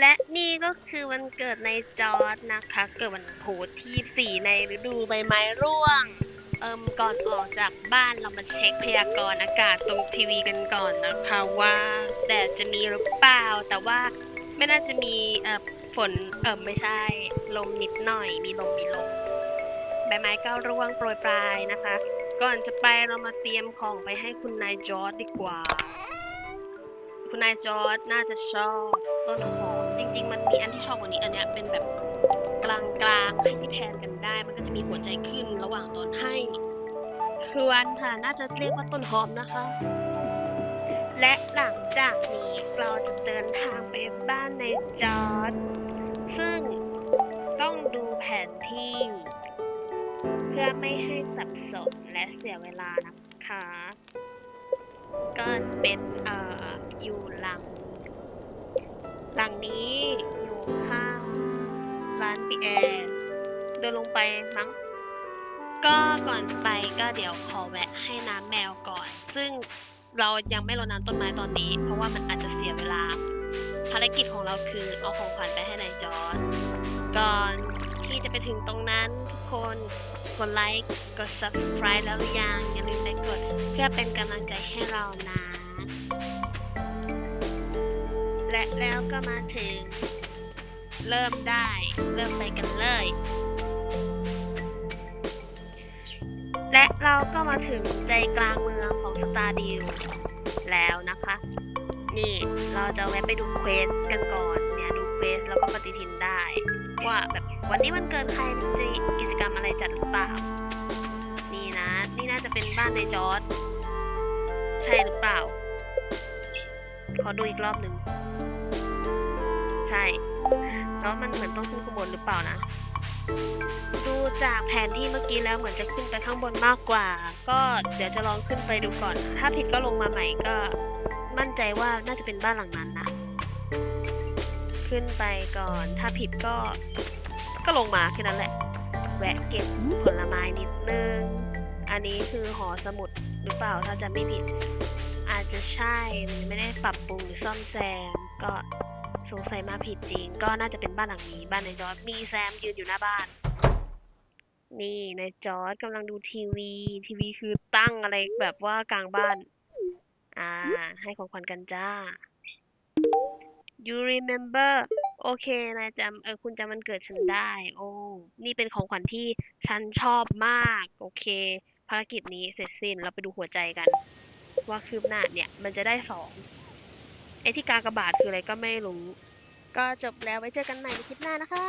และนี่ก็คือวันเกิดในจอร์ดนะคะ เกิดวันพุธที่4ในฤดูใบไม้ร่วง เอิมก่อนออกจากบ้านเรามาเช็คพยากรณ์อากาศตรงทีวีกันก่อนนะคะว่าแดดจะมีหรือเปล่า แต่ว่าไม่น่าจะมีเอ่อฝนเออไม่ใช่ ลมนิดหน่อย มีลมมีลมใบไม้ก็ร่วงโปรยปลายนะคะ ก่อนจะไปเรามาเตรียมของไปให้คุณนายจอร์ดดีกว่า คุณนายจอร์ดน่าจะชอบต้นหอมจริง ๆ มันมีอันที่ชอบกว่านี้อันเนี้ยเป็นแบบกลางๆให้แทนกันได้ มันก็จะมีหัวใจขึ้นระหว่างตอนให้ควนค่ะ น่าจะเรียกว่าต้นหอมนะคะ และหลังจากนี้เราจะเดินทางไปบ้านในจอร์ดซึ่งต้องดูแผนที่ เพื่อไม่ให้สับสนและเสียเวลานะคะ ก็จะเป็นเอ่ออยู่หลัง หลังนี้อยู่ข้างร้านปีแอร์เดินลงไปมั้งก็ก่อนไปก็เดี๋ยวขอแวะให้น้ำแมวก่อน ซึ่งเรายังไม่รดน้ำต้นไม้ตอนนี้ เพราะว่ามันอาจจะเสียเวลา ภารกิจของเราคือเอาของขวัญไปให้นายจอร์ดก่อนที่จะไปถึงตรงนั้นทุกคนกดไลค์กด subscribe แล้วหรือยังอย่าลืมไปกด เพื่อเป็นกำลังใจให้เรานะ และแล้วก็มาถึง เริ่มได้ เริ่มไปกันเลย และเราก็มาถึงใจกลางเมืองของสตาร์ดิวแล้วนะคะ นี่เราจะแวะไปดูเควสกันก่อนเนี่ยดูเควสแล้วก็ปฏิทินได้ ว่าแบบวันนี้วันเกิดใครมันจะกิจกรรมอะไรจัดหรือเปล่า เป็นบ้านในจอร์ดใช่หรือเปล่า ขอดูอีกรอบหนึ่ง ใช่ แล้วมันเหมือนต้องขึ้นข้างบนหรือเปล่านะ ดูจากแผนที่เมื่อกี้แล้วเหมือนจะขึ้นไปข้างบนมากกว่า ก็เดี๋ยวจะลองขึ้นไปดูก่อน ถ้าผิดก็ลงมาใหม่ก็มั่นใจว่าน่าจะเป็นบ้านหลังนั้นนะ ขึ้นไปก่อน ถ้าผิดก็ ก็ลงมาแค่นั้นแหละ แวะเก็บผลไม้นิดนึง อันนี้คือหอสมุดหรือเปล่าถ้าจะไม่ผิด อาจจะใช่มันไม่ได้ปรับปรุงหรือซ่อมแซม ก็สงสัยมาผิดจริง ก็น่าจะเป็นบ้านหลังนี้ บ้านในจอร์ดมีแซมยืนอยู่หน้าบ้าน นี่ในจอร์ดกำลังดูทีวี ทีวีคือตั้งอะไรแบบว่ากลางบ้าน อ่า ให้ของขวัญกันจ้า you remember โอเคนายจำเออคุณจำวันเกิดฉันได้ โอ้ นี่เป็นของขวัญที่ฉันชอบมาก โอเค ภารกิจนี้เสร็จสิ้นเราไปดูหัวใจกัน ว่าคืบหน้าเนี่ย มันจะได้สองไอ้ที่กากระบาดคืออะไรก็ไม่รู้ ก็จบแล้วไว้เจอกันใหม่ในคลิปหน้านะคะ